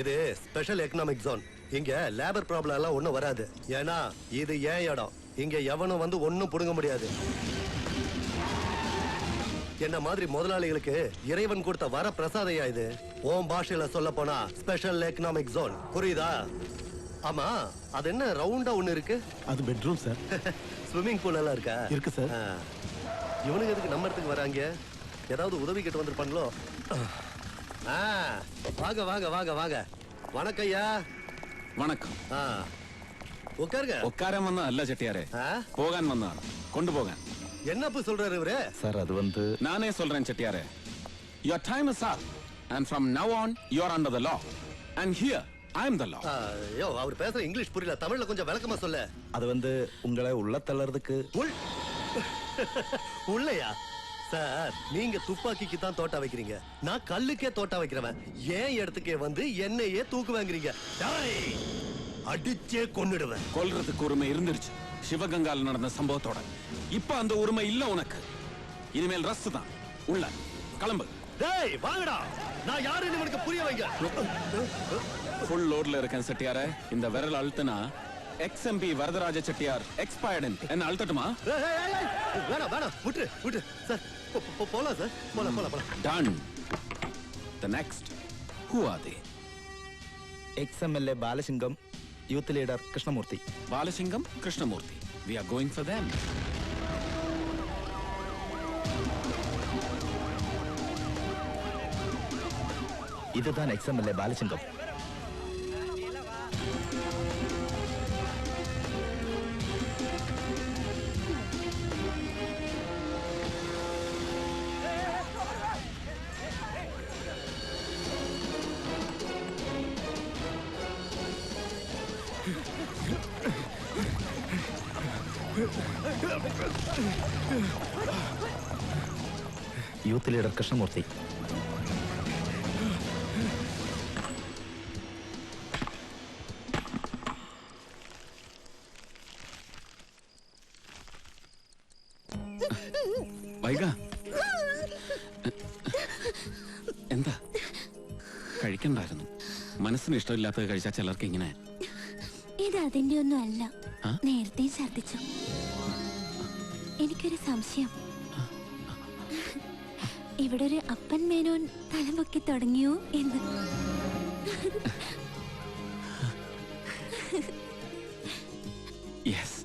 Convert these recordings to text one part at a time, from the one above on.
இது special economic zone இங்க labour problem எல்லாம் ஒண்ணும் வராது. ஏன்னா இது ஏன் இடம்? இங்க எவனும் வந்து ஒண்ணும் புடுங்க முடியாது. என்ன மாதிரி முதலாளிகளுக்கு இறைவன் கொடுத்த வர பிரசாதையா இது? ஓம் பாஷையில சொல்ல போனா ஸ்பெஷல் எக்கனாமிக் ஜோன் புரியுதா? ஆமா அது என்ன ரவுண்டா ஒண்ணு இருக்கு? அது பெட்ரூம் சார் ஸ்விம்மிங் பூல் எல்லாம் இருக்கா? இருக்கு சார். ஆ. இவனுங்க எதுக்கு நம்ம இடத்துக்கு வராங்க? ஏதாவது உதவி கேட்டு வந்திருப்பாங்களோ? வாங்க வாங்க வாங்க வாங்க. வணக்கம் ஐயா வணக்கம். ஆ உட்காருங்க. உட்கார வந்தா அல்ல செட்டியாரே. போகான் வந்தான் கொண்டு போக என்னப்பு சொல்றாரு இவரே? சார் அது வந்து நானே சொல்றேன் செட்டியாரே. Your time is up and from now on you are under the law. And here i am the law. ஐயோ அவர் பேசுற இங்கிலீஷ் புரியல. தமிழ்ல கொஞ்சம் விளக்கமா சொல்ல. அது வந்து உங்களை உள்ள தள்ளறதுக்கு உள் உள்ளையா? சார். நீங்க துப்பாக்கிக்கு தான் தோட்டா வைக்கிறீங்க. நான் கல்லுக்கே தோட்டா வைக்கிறவன். ஏன் இடத்துக்கே வந்து என்னையே தூக்கு வாங்குறீங்க டேய், அடிச்சே கொன்னுடுவேன். கொல்றதுக்கு உரிமை இருந்துருச்சு. சிவகங்கால நடந்த சம்பவத்தோட. இப்ப அந்த உரிமை இல்ல உனக்கு. இனிமேல் ரஸ் தான். உள்ள. கிளம்பு. டேய் வாங்கடா. நான் யாருன்னு இவனுக்கு புரிய வைங்க. ஃபுல் லோட்ல இருக்கேன் செட்டியார. இந்த விரல் அழுத்தினா எக்ஸ்எம்பி வரதராஜ செட்டியார் எக்ஸ்பயர்டு என்ன அழுத்தட்டுமா ஏய், ஏய், ஏய், ஏய், வேணாம் வேணாம் விட்டுரு விட்டுரு சார் போ- போ- போலாம் சார் போலாம் போலாம் போலாம் done the next who are they ex M L A Balasingam youth leader Krishnamurthy Balasingam Krishnamurthy we are going for them இதுதான் ex M L A Balasingam youth leader Krishnamurthy. വൈക എന്താ? കഴിക്കണ്ടായിരുന്നു. മനസ്സിന് ഇഷ്ടമില്ലാത്തത് കഴിച്ചാൽ ചിലർക്ക് ഇങ്ങനെ. ഇത് അതിന്റെ ഒന്നും അല്ല. നേരത്തെ ഛർദിച്ചു എനിക്കൊരു സംശയം. ഇവിടെ ഒരു അപ്പൻ മേനോൻ തലമുക്കി തുടങ്ങിയോ എന്ന്. യെസ്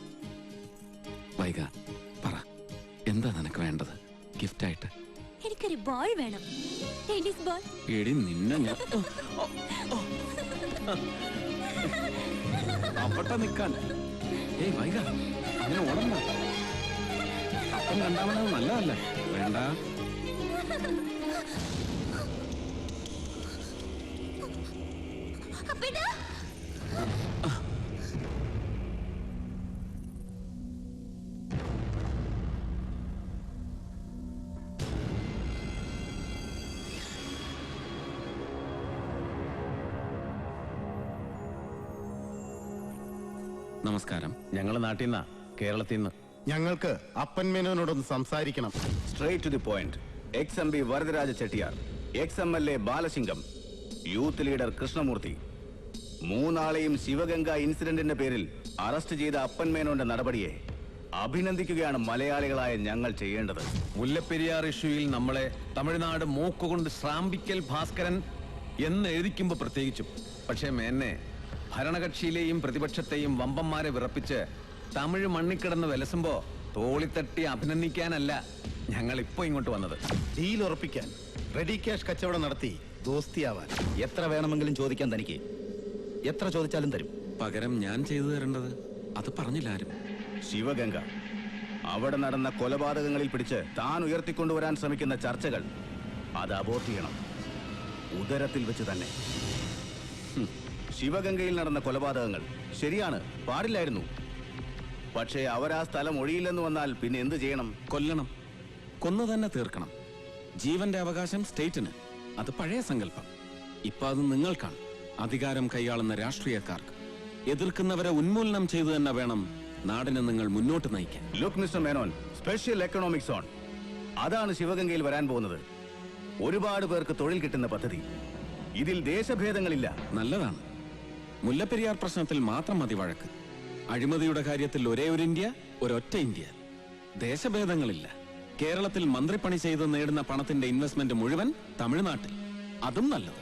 വൈക പറ. എന്താ നിനക്ക് വേണ്ടത്? ഗിഫ്റ്റായിട്ട് എനിക്കൊരു ബോൾ വേണം. ടെന്നീസ് ബോൾ എടി നിന്നെ ഞാൻ അവിടെ നിൽക്കാൻ. ഏയ് വൈക അങ്ങനെ ഓടണ്ട. രണ്ടാമത് നല്ലതല്ലേ? വേണ്ട. നമസ്കാരം. ഞങ്ങൾ നാട്ടിൽ നിന്നാ കേരളത്തിൽ നിന്ന്. ഞങ്ങൾക്ക് അപ്പൻ മേനോനോടൊന്ന് സംസാരിക്കണം. Straight to the point ex M P Varadaraja Chettiar. Ex M L A Balasingam youth leader Krishnamurthy. മൂന്നാളെയും Sivaganga ഇൻസിഡന്റിന്റെ പേരിൽ അറസ്റ്റ് ചെയ്ത അപ്പൻ മേനോന്റെ നടപടിയെ അഭിനന്ദിക്കുകയാണ് മലയാളികളായ ഞങ്ങൾ ചെയ്യേണ്ടത്. മുല്ലപ്പെരിയാർ ഇഷ്യൂയിൽ നമ്മളെ തമിഴ്നാട് മൂക്കുകൊണ്ട് ശ്രാമ്പിക്കൽ ഭാസ്കരൻ എന്ന് എഴുതിക്കുമ്പോൾ പ്രത്യേകിച്ചും. പക്ഷേ മേന്നെ ഭരണകക്ഷിയിലെയും പ്രതിപക്ഷത്തെയും വമ്പന്മാരെ വിറപ്പിച്ച് തമിഴ് മണ്ണിക്കിടന്ന് വിലസുമ്പോ തോളിത്തട്ടി അഭിനന്ദിക്കാനല്ല ഞങ്ങൾ ഇപ്പൊ ഇങ്ങോട്ട് വന്നത്. ഡീൽ ഉറപ്പിക്കാൻ റെഡി ക്യാഷ് കച്ചവടം നടത്തി ദോസ്തിയാവാൻ. എത്ര വേണമെങ്കിലും ചോദിക്കാൻ തനിക്ക്. എത്ര ചോദിച്ചാലും തരും. പകരം ഞാൻ ചെയ്തു തരേണ്ടത് അത് പറഞ്ഞില്ല ആരും. ശിവഗംഗ. അവിടെ നടന്ന കൊലപാതകങ്ങളിൽ പിടിച്ച് താൻ ഉയർത്തിക്കൊണ്ടുവരാൻ ശ്രമിക്കുന്ന ചർച്ചകൾ അത് അബോർട്ട് ചെയ്യണം. ഉദരത്തിൽ വെച്ച് തന്നെ. ശിവഗംഗയിൽ നടന്ന കൊലപാതകങ്ങൾ ശരിയാണ് പാടില്ലായിരുന്നു. പക്ഷേ അവരാ സ്ഥലം ഒഴിയില്ലെന്ന് വന്നാൽ പിന്നെ എന്ത് ചെയ്യണം? കൊല്ലണം. കൊന്നു തന്നെ തീർക്കണം. ജീവന്റെ അവകാശം സ്റ്റേറ്റിന്. അത് പഴയ സങ്കല്പം. ഇപ്പൊ അത് നിങ്ങൾക്കാണ്. അധികാരം കൈയാളുന്ന രാഷ്ട്രീയക്കാർക്ക്. എതിർക്കുന്നവരെ ഉന്മൂലനം ചെയ്തു തന്നെ വേണം നാടിനെ നിങ്ങൾ മുന്നോട്ട് നയിക്കാൻ. Look mister Menon special economic zone അതാണ് ശിവഗംഗയിൽ വരാൻ പോകുന്നത്. ഒരുപാട് പേർക്ക് തൊഴിൽ കിട്ടുന്ന പദ്ധതി. ഇതിൽ ദേശഭേദങ്ങളില്ല. നല്ലതാണ്. മുല്ലപ്പെരിയാർ പ്രശ്നത്തിൽ മാത്രം മതി വഴക്ക്. അഴിമതിയുടെ കാര്യത്തിൽ ഒരേ ഒരു ഇന്ത്യ ഒരൊറ്റ ഇന്ത്യ. ദേശഭേദങ്ങളില്ല. കേരളത്തിൽ മന്ത്രിപ്പണി ചെയ്ത് നേടുന്ന പണത്തിന്റെ ഇൻവെസ്റ്റ്മെന്റ് മുഴുവൻ തമിഴ്നാട്ടിൽ. അതും നല്ലത്.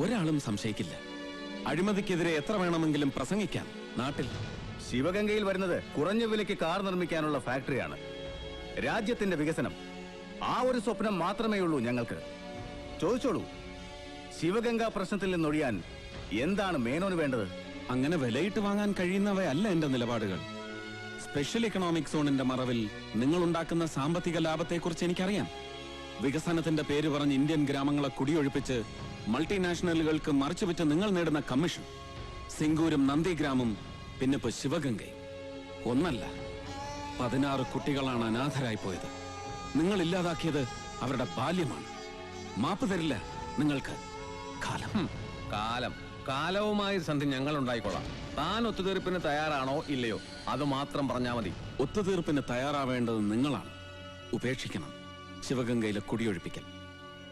ഒരാളും സംശയിക്കില്ല. അഴിമതിക്കെതിരെ എത്ര വേണമെങ്കിലും പ്രസംഗിക്കാം. നാട്ടിൽ. ശിവഗംഗയിൽ വരുന്നത് കുറഞ്ഞ വിലയ്ക്ക് കാർ നിർമ്മിക്കാനുള്ള ഫാക്ടറിയാണ്. രാജ്യത്തിന്റെ വികസനം. ആ ഒരു സ്വപ്നം മാത്രമേ ഉള്ളൂ ഞങ്ങൾക്ക്. ചോദിച്ചോളൂ. ശിവഗംഗ പ്രശ്നത്തിൽ നിന്നൊഴിയാൻ എന്താണ് മേനോന് വേണ്ടത്? അങ്ങനെ വിലയിട്ട് വാങ്ങാൻ കഴിയുന്നവയല്ല എന്റെ നിലപാടുകൾ. സ്പെഷ്യൽ ഇക്കണോമിക് സോണിന്റെ മറവിൽ നിങ്ങൾ ഉണ്ടാക്കുന്ന സാമ്പത്തിക ലാഭത്തെക്കുറിച്ച് എനിക്കറിയാം. വികസനത്തിന്റെ പേര് പറഞ്ഞ് ഇന്ത്യൻ ഗ്രാമങ്ങളെ കുടിയൊഴിപ്പിച്ച് മൾട്ടിനാഷണലുകൾക്ക് മറിച്ചുവിറ്റ് നിങ്ങൾ നേടുന്ന കമ്മീഷൻ സിംഗൂരും നന്ദിഗ്രാമും ഇപ്പൊ ശിവഗംഗയും. ഒന്നല്ല പതിനാറ് കുട്ടികളാണ് അനാഥരായി പോയത്. നിങ്ങൾ ഇല്ലാതാക്കിയത് അവരുടെ ബാല്യമാണ്. മാപ്പ് തരില്ല നിങ്ങൾക്ക് കാലം. കാലം. കാലവുമായി സന്ധി ഞങ്ങൾ ഉണ്ടായിക്കൊള്ളാം താൻ ഒത്തുതീർപ്പിന് തയ്യാറാണോ ഇല്ലയോ? അത് മാത്രം പറഞ്ഞാൽ മതി. ഒത്തുതീർപ്പിന് തയ്യാറാവേണ്ടത് നിങ്ങളാണ്. ഉപേക്ഷിക്കണം. ശിവഗംഗയിലെ കുടിയൊഴിപ്പിക്കൽ.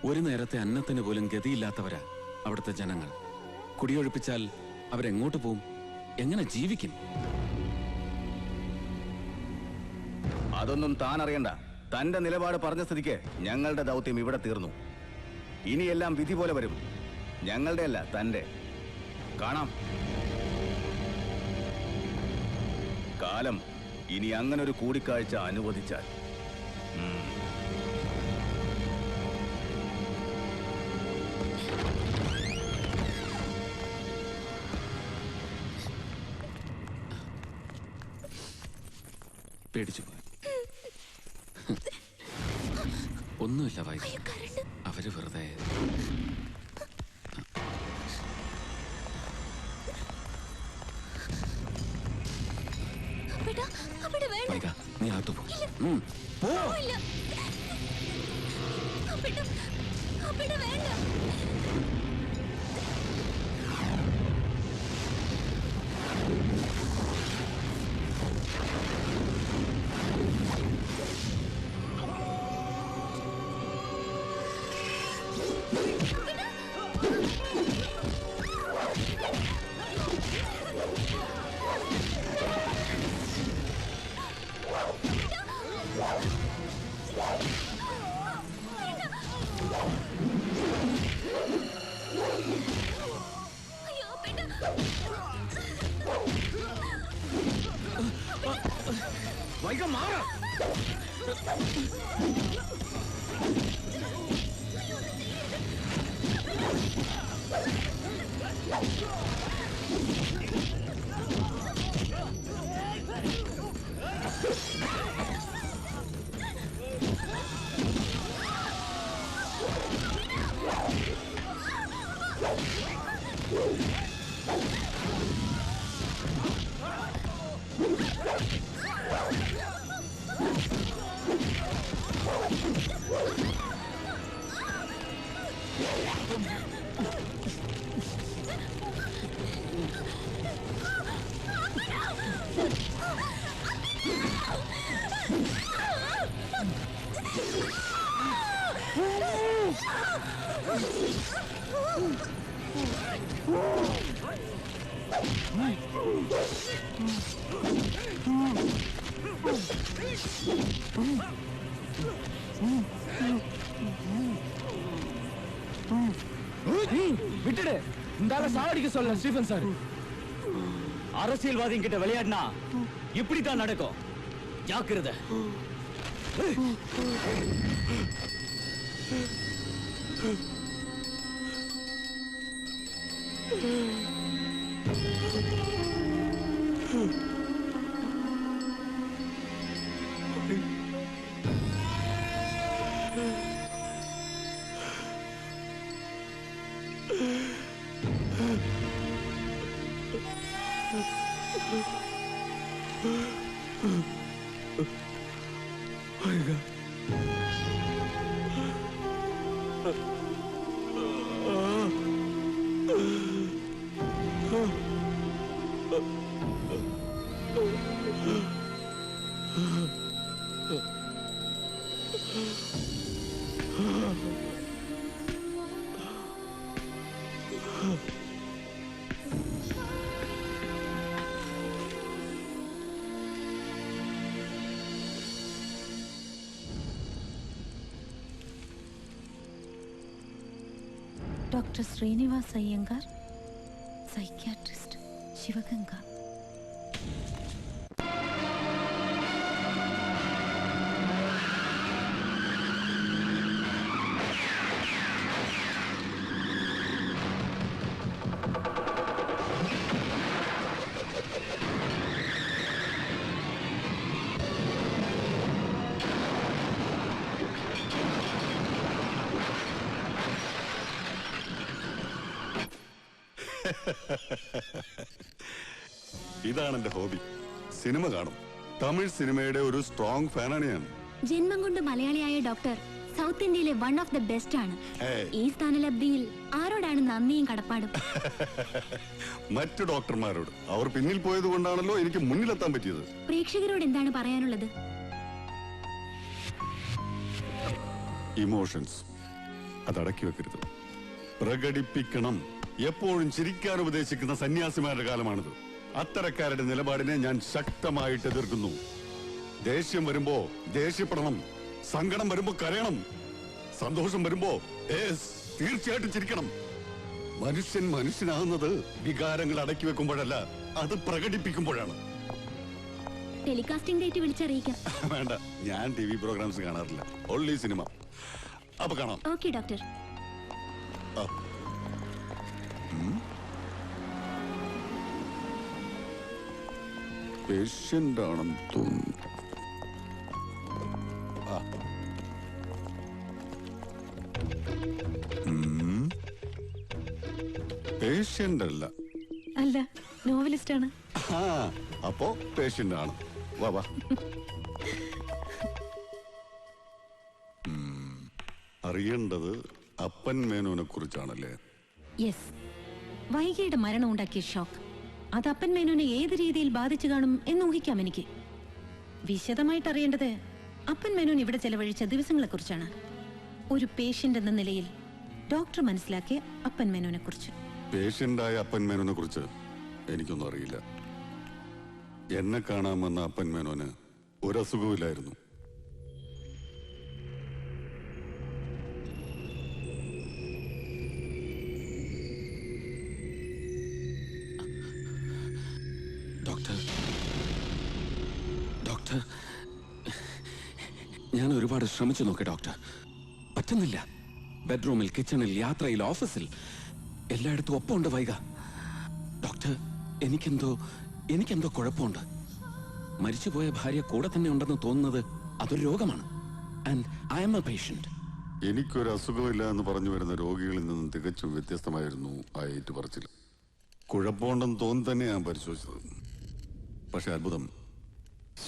ഒരു നേരത്തെ അന്നത്തിന് പോലും ഗതിയില്ലാത്തവരാ അവിടുത്തെ ജനങ്ങൾ. കുടിയൊഴിപ്പിച്ചാൽ അവരെങ്ങോട്ട് പോവും? എങ്ങനെ ജീവിക്കും? അതൊന്നും താൻ അറിയണ്ട. തന്റെ നിലപാട് പറഞ്ഞ സ്ഥിതിക്ക് ഞങ്ങളുടെ ദൗത്യം ഇവിടെ തീർന്നു. ഇനിയെല്ലാം വിധി പോലെ വരും. ഞങ്ങളുടെ അല്ല തന്റെ. കാണാം. കാലം ഇനി അങ്ങനെ ഒരു കൂടിക്കാഴ്ച അനുവദിച്ചാൽ. പേടിച്ചു പോയി. ഒന്നുമില്ല വൈകി അവിടെ വേണ്ട. വൈക നീ അകത്തു പോ. ഉം. അപ്പേട്ടാ വേണ്ട. 이가 마라! Mm-hmm. விட்டுடு. இந்தால ஆள சாவடிக்க சொல்ல ஸ்டீஃபன் சார். அரசியல்வாதி கிட்ட விளையாடினா இப்படித்தான் நடக்கும். ஜாக்கிரத. Hmm. Look. Doctor Srinivas Iyengar psychiatrist Sivaganga. ഇതാണ് എന്റെ ഹോബി. സിനിമ കാണും. തമിഴ് സിനിമയുടെ ഒരു സ്ട്രോങ് ഫാനാണ് ഞാൻ. ജന്മം കൊണ്ട് മലയാളിയായ ഡോക്ടർ സൗത്ത് ഇന്ത്യയിലെ വൺ ഓഫ് ദ ബെസ്റ്റ് ആണ്. ഈ സ്ഥാനലബ്ധിയിൽ ആരോടാണ് നന്ദിയും കടപ്പാടും? മറ്റു ഡോക്ടർമാരോട്. അവർ പിന്നിൽ പോയത് കൊണ്ടാണല്ലോ എനിക്ക് മുന്നിലെത്താൻ പറ്റിയത്. പ്രേക്ഷകരോട് എന്താണ് പറയാനുള്ളത്? ഇമോഷൻസ് അതടക്കി വെക്കരുത്. പ്രകടിപ്പിക്കണം. എപ്പോഴും ചിരിക്കാൻ ഉപദേശിക്കുന്ന സന്യാസിമാരുടെ കാലമാണിത്. അത്തരക്കാരുടെ നിലപാടിനെ ഞാൻ ശക്തമായിട്ട് എതിർക്കുന്നു. ദേഷ്യം വരുമ്പോ ദേഷ്യപ്പെടണം. സങ്കടം വരുമ്പോ കരയണം. സന്തോഷം വരുമ്പോ തീർച്ചയായിട്ടും ചിരിക്കണം. മനുഷ്യൻ മനുഷ്യനാകുന്നത് വികാരങ്ങൾ അടക്കി വെക്കുമ്പോഴല്ല അത് പ്രകടിപ്പിക്കുമ്പോഴാണ്. Telecasting date വിളിച്ചറിയിക്കാം. വേണ്ട ഞാൻ ടി വി പ്രോഗ്രാംസ് കാണാറില്ല. Only cinema. അപ്പൊ കാണാം. Okay doctor. പേഷ്യന്റ് ആണെന്ന് തോന്നുന്നു അല്ല അല്ല നോവലിസ്റ്റ് ആണ് അപ്പോ ആണ് വാ വാ. അറിയേണ്ടത് അപ്പൻ മേനോനെ കുറിച്ചാണല്ലേ യെസ്. വൈകിയുടെ മരണം ഉണ്ടാക്കിയ ഷോക്ക്. അത് അപ്പൻ മേനോനെ ഏത് രീതിയിൽ ബാധിച്ചു കാണും എന്ന് ഊഹിക്കാം എനിക്ക്. വിശദമായിട്ട് അറിയേണ്ടത് അപ്പൻ മേനോൻ ഇവിടെ ചെലവഴിച്ച ദിവസങ്ങളെ കുറിച്ചാണ് ഒരു പേഷ്യന്റ് എന്ന നിലയിൽ ഡോക്ടർ മനസ്സിലാക്കിയ അപ്പൻ മേനോനെ കുറിച്ച് പേഷ്യന്റായ അപ്പൻ മേനോനെ കുറിച്ച് എനിക്കൊന്നും അറിയില്ല. എന്നെ കാണാമെന്ന അപ്പൻ മേനോന് ഒരസുഖമില്ലായിരുന്നു ഞാൻ ഒരുപാട് ശ്രമിച്ചു നോക്കി ഡോക്ടർ. പറ്റുന്നില്ല. ബെഡ്റൂമിൽ കിച്ചണിൽ യാത്രയിൽ ഓഫീസിൽ. എല്ലായിടത്തും ഒപ്പമുണ്ട് വൈക ഡോക്ടർ എനിക്കെന്തോ എനിക്കെന്തോ കുഴപ്പമുണ്ട്. മരിച്ചുപോയ ഭാര്യ കൂടെ തന്നെ ഉണ്ടെന്ന് തോന്നുന്നത് അതൊരു രോഗമാണ്. ആൻഡ് ഐ എം പേഷ്യന്റ് എനിക്കൊരു അസുഖമില്ല എന്ന് പറഞ്ഞു വരുന്ന രോഗികളിൽ നിന്നും തികച്ചും വ്യത്യസ്തമായിരുന്നു ആ ഏറ്റുപറച്ചിൽ. കുഴപ്പമുണ്ടെന്ന് തോന്നി തന്നെ ഞാൻ പരിശോധിച്ചത്. പക്ഷെ അത്ഭുതം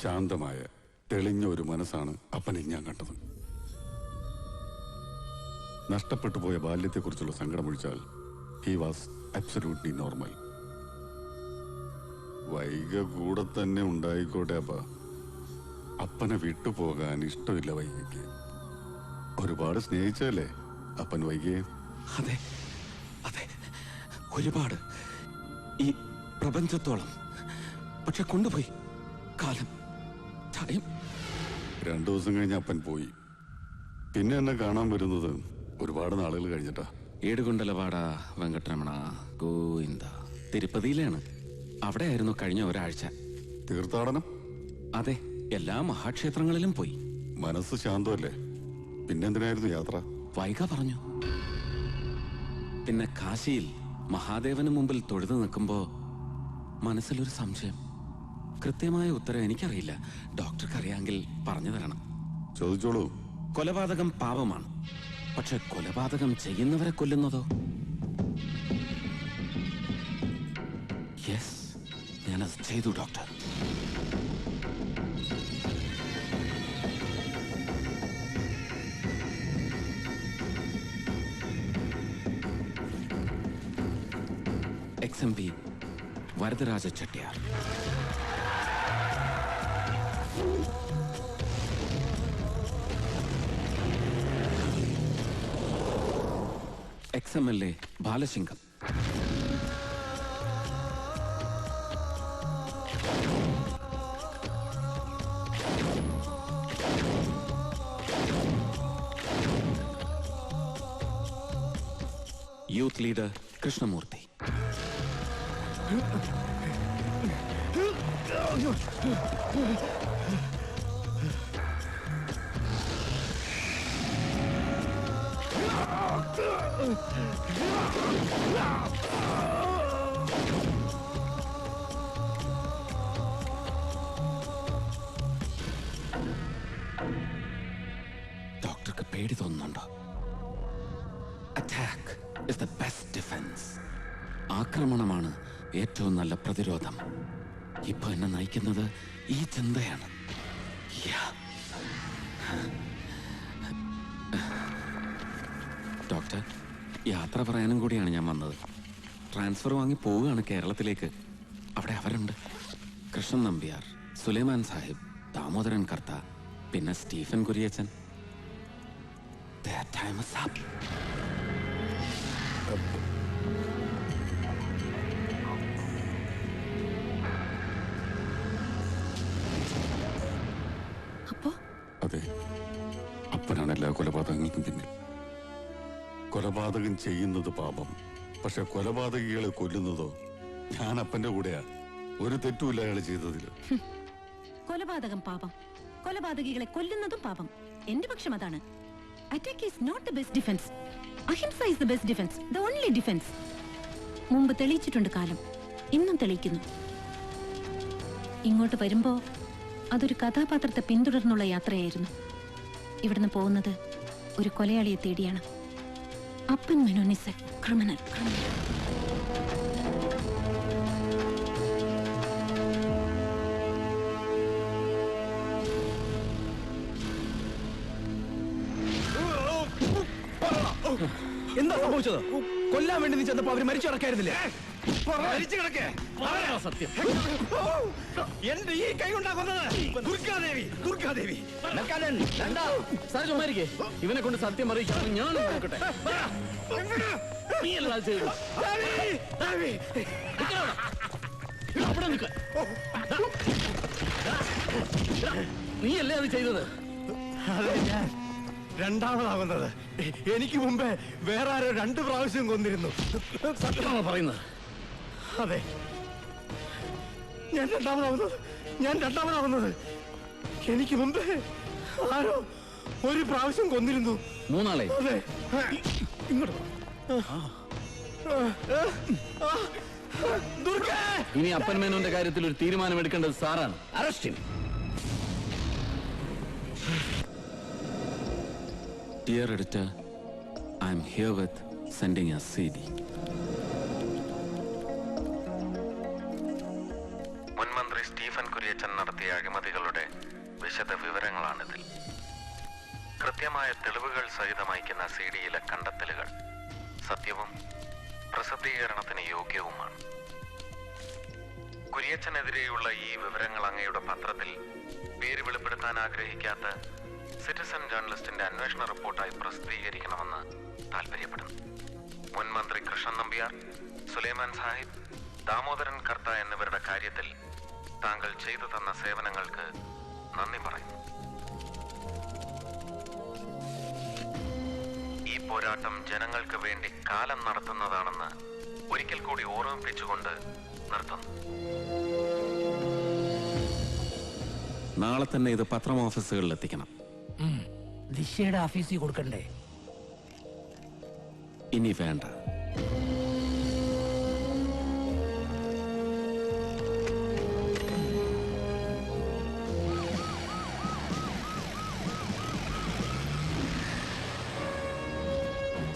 ശാന്തമായ തെളിഞ്ഞ ഒരു മനസ്സാണ് അപ്പനിൽ ഞാൻ കണ്ടത്. നഷ്ടപ്പെട്ടു പോയ ബാല്യത്തെക്കുറിച്ചുള്ള സങ്കടമൊഴിച്ചാൽ ഹി വാസ് അബ്സല്യൂട്ട്ലി നോർമൽ വൈക കൂടെ തന്നെ ഉണ്ടായിക്കോട്ടെ അപ്പ. അപ്പനെ വിട്ടുപോകാൻ ഇഷ്ടമില്ല വൈകയ്ക്ക് ഒരുപാട് സ്നേഹിച്ചല്ലേ അപ്പൻ വൈകിയെ അതെ അതെ ഒരുപാട്. ഈ പ്രപഞ്ചത്തോളം. പക്ഷെ കൊണ്ടുപോയി. കാലം ടൈം രണ്ടു ദിവസം കഴിഞ്ഞ് അപ്പൻ പോയി. പിന്നെ എന്നെ കാണാൻ വരുന്നത് ഒരുപാട് നാളുകൾ കഴിഞ്ഞിട്ടാ. ഏടുകൊണ്ടലവാട വെങ്കട്ടരമണ ഗോവിന്ദ തിരുപ്പതിയിലാണ്. അവിടെ ആയിരുന്നു കഴിഞ്ഞ ഒരാഴ്ച. തീർത്ഥാടനം? അതെ എല്ലാ മഹാക്ഷേത്രങ്ങളിലും പോയി. മനസ്സ് ശാന്തമല്ലേ? പിന്നെന്തിനായിരുന്നു യാത്ര? വൈക പറഞ്ഞു. പിന്നെ കാശിയിൽ മഹാദേവന് മുമ്പിൽ തൊഴുതു നിൽക്കുമ്പോ മനസ്സിലൊരു സംശയം. കൃത്യമായ ഉത്തരം എനിക്കറിയില്ല. ഡോക്ടർക്ക് അറിയാമെങ്കിൽ പറഞ്ഞു തരണം. ചോദിച്ചോളൂ. കൊലപാതകം പാപമാണ്. പക്ഷെ കൊലപാതകം ചെയ്യുന്നവരെ കൊല്ലുന്നതോ? യെസ് ഞാനത് ചെയ്തു doctor. Ex M P Varadaraja Chettiar. Ex M L A Balasingam ഡോക്ടർക്ക് പേടി തോന്നുന്നുണ്ടോ? Attack is the best defence ആക്രമണമാണ് ഏറ്റവും നല്ല പ്രതിരോധം. ഇപ്പൊ എന്നെ നയിക്കുന്നത് ഈ ചിന്തയാണ്. Yeah. യാത്ര പറയാനും കൂടിയാണ് ഞാൻ വന്നത്. ട്രാൻസ്ഫർ വാങ്ങി പോവുകയാണ് കേരളത്തിലേക്ക്. അവിടെ അവരുണ്ട്. കൃഷ്ണൻ നമ്പ്യാർ സുലൈമാൻ സാഹിബ് ദാമോദരൻ കർത്ത പിന്നെ സ്റ്റീഫൻ കുര്യച്ചൻ. അപ്പോ? അതെ. അപ്പനാണ് എല്ലാ കൊലപാതകങ്ങൾക്കും പിന്നിൽ. കൊലപാതകം ചെയ്യുന്നത് പാപം. പക്ഷെ കൊലപാതകികളെ കൊല്ലുന്നതോ ഞാൻ അപ്പന്റെ കൂടെയാ. ഒരു തെറ്റുമില്ല അയാൾ ചെയ്തതിൽ കൊലപാതകം പാപം. കൊലപാതകികളെ കൊല്ലുന്നതും പാപം. എന്റെ പക്ഷം അതാണ്. Attack is not the best defence ahimsa is the best defence the only defence മുമ്പ് തെളിയിച്ചിട്ടുണ്ട് കാലം. ഇന്നും തെളിയിക്കുന്നു. ഇങ്ങോട്ട് വരുമ്പോ അതൊരു കഥാപാത്രത്തെ പിന്തുടർന്നുള്ള യാത്രയായിരുന്നു. ഇവിടുന്ന് പോകുന്നത് ഒരു കൊലയാളിയെ തേടിയാണ്. അപ്പൻ മെനോനിസ് ക്രിമിനൽ ക്രിമിനൽ. എന്താ സംഭവിച്ചത്? കൊല്ലാൻ വേണ്ടി നീ ചെന്നപ്പോ അവർ മരിച്ചു കിടക്കായിരുന്നില്ലേ മരിച്ചു കിടക്കേ. സത്യം? എന്റെ ഈ കൈ ഉണ്ടാക്കുന്നത് ദുർഗാദേവി ദുർഗാദേവി. ഇവനെ കൊണ്ട് സത്യം അറിയിക്കാൻ ഞാൻ നോക്കട്ടെ. നീ അല്ല ചെയ്തു അവിടെ. നിൽക്ക നീ അല്ലേ അത് ചെയ്തത്? അതെ ഞാൻ രണ്ടാമതാകുന്നത്. എനിക്ക് മുമ്പേ വേറെ ആരോ രണ്ട് പ്രാവശ്യം കൊന്നിരുന്നു. സത്യമാണോ പറയുന്നത്? അതെ. ഞാൻ രണ്ടാമതാവുന്നത്. ഞാൻ രണ്ടാമതാവുന്നത്. എനിക്ക് മുമ്പേ ആരോ ഒരു പ്രാവശ്യം കൊന്നിരുന്നു. മൂന്നാളെ. അതെ. ഇങ്ങോട്ട്. ഇനി അപ്പൻ മേനോന്റെ കാര്യത്തിൽ ഒരു തീരുമാനം എടുക്കേണ്ടത് സാറാണ്. Arrest dear editor I'm here with sending A C മുൻമന്ത്രി നടത്തിയ അഴിമതികളുടെ വിശദ വിവരങ്ങളാണിതിൽ കൃത്യമായ തെളിവുകൾ സഹിതം സി ഡിയിലെ കണ്ടെത്തലുകൾ സത്യവും പ്രസിദ്ധീകരണത്തിന് യോഗ്യവുമാണ്. കുര്യച്ചനെതിരെയുള്ള ഈ വിവരങ്ങൾ അങ്ങയുടെ പത്രത്തിൽ പേര് വെളിപ്പെടുത്താൻ ആഗ്രഹിക്കാത്ത സിറ്റിസൺ ജേർണലിസ്റ്റിന്റെ അന്വേഷണ റിപ്പോർട്ടായി പ്രസിദ്ധീകരിക്കണമെന്ന് താല്പര്യപ്പെടുന്നു മുൻ മന്ത്രി കൃഷ്ണൻ നമ്പ്യാർ സുലൈമാൻ സാഹിബ് ദാമോദരൻ കർത്ത എന്നിവരുടെ കാര്യത്തിൽ താങ്കൾ ചെയ്തു തന്ന സേവനങ്ങൾക്ക് നന്ദി പറയുന്നു. ഈ പോരാട്ടം ജനങ്ങൾക്ക് വേണ്ടി കാലം നടത്തുന്നതാണെന്ന് ഒരിക്കൽ കൂടി ഓർമ്മിപ്പിച്ചുകൊണ്ട് നിർത്തുന്നു. നാളെ തന്നെ ഇത് പത്രം ഓഫീസുകളിൽ എത്തിക്കണം. ദിശയുടെ ഓഫീസിൽ കൊടുക്കണ്ടേ? ഇനി വേണ്ട.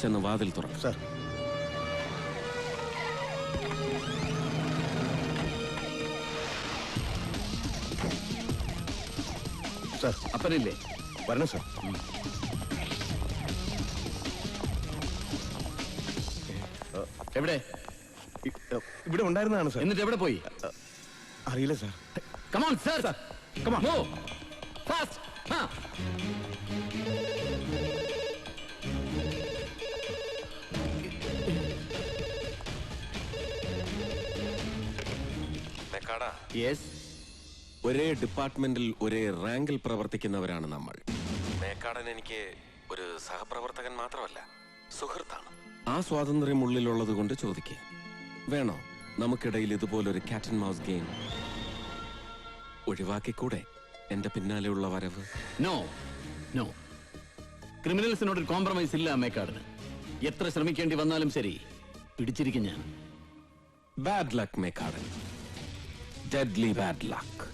ചെന്ന് വാതിൽ തുറക്കും. സാർ. സാർ. അപ്പനില്ലേ? വരണം സാർ. എവിടെ? ഇവിടെ ഉണ്ടായിരുന്നതാണ് സാർ. എന്നിട്ട് എവിടെ പോയി? അറിയില്ല sir. Come on sir come on മെക്കാടാ yes ഒരേ ഡിപ്പാർട്ട്മെന്റിൽ ഒരേ റാങ്കിൽ പ്രവർത്തിക്കുന്നവരാണ് നമ്മൾ. മേക്കാടൻ എനിക്ക് ഒരു സഹപ്രവർത്തകൻ മാത്രമല്ല സുഹൃത്താണ്. ആ സ്വാതന്ത്ര്യം ഉള്ളിലുള്ളത് കൊണ്ട് ചോദിക്കുക വേണോ? നമുക്കിടയിൽ ഇതുപോലൊരു കാറ്റ് ആൻഡ് മൗസ് ഗെയിം ഒഴിവാക്കിക്കൂടെ? എന്റെ പിന്നാലെയുള്ള വരവ്. നോ നോ ക്രിമിനൽസിനോട് ഒരു കോംപ്രമൈസ് ഇല്ല മേക്കാടിന്. എത്ര ശ്രമിക്കേണ്ടി വന്നാലും ശരി പിടിച്ചിരിക്കും ഞാൻ. Bad luck Mekkadan. Deadly bad luck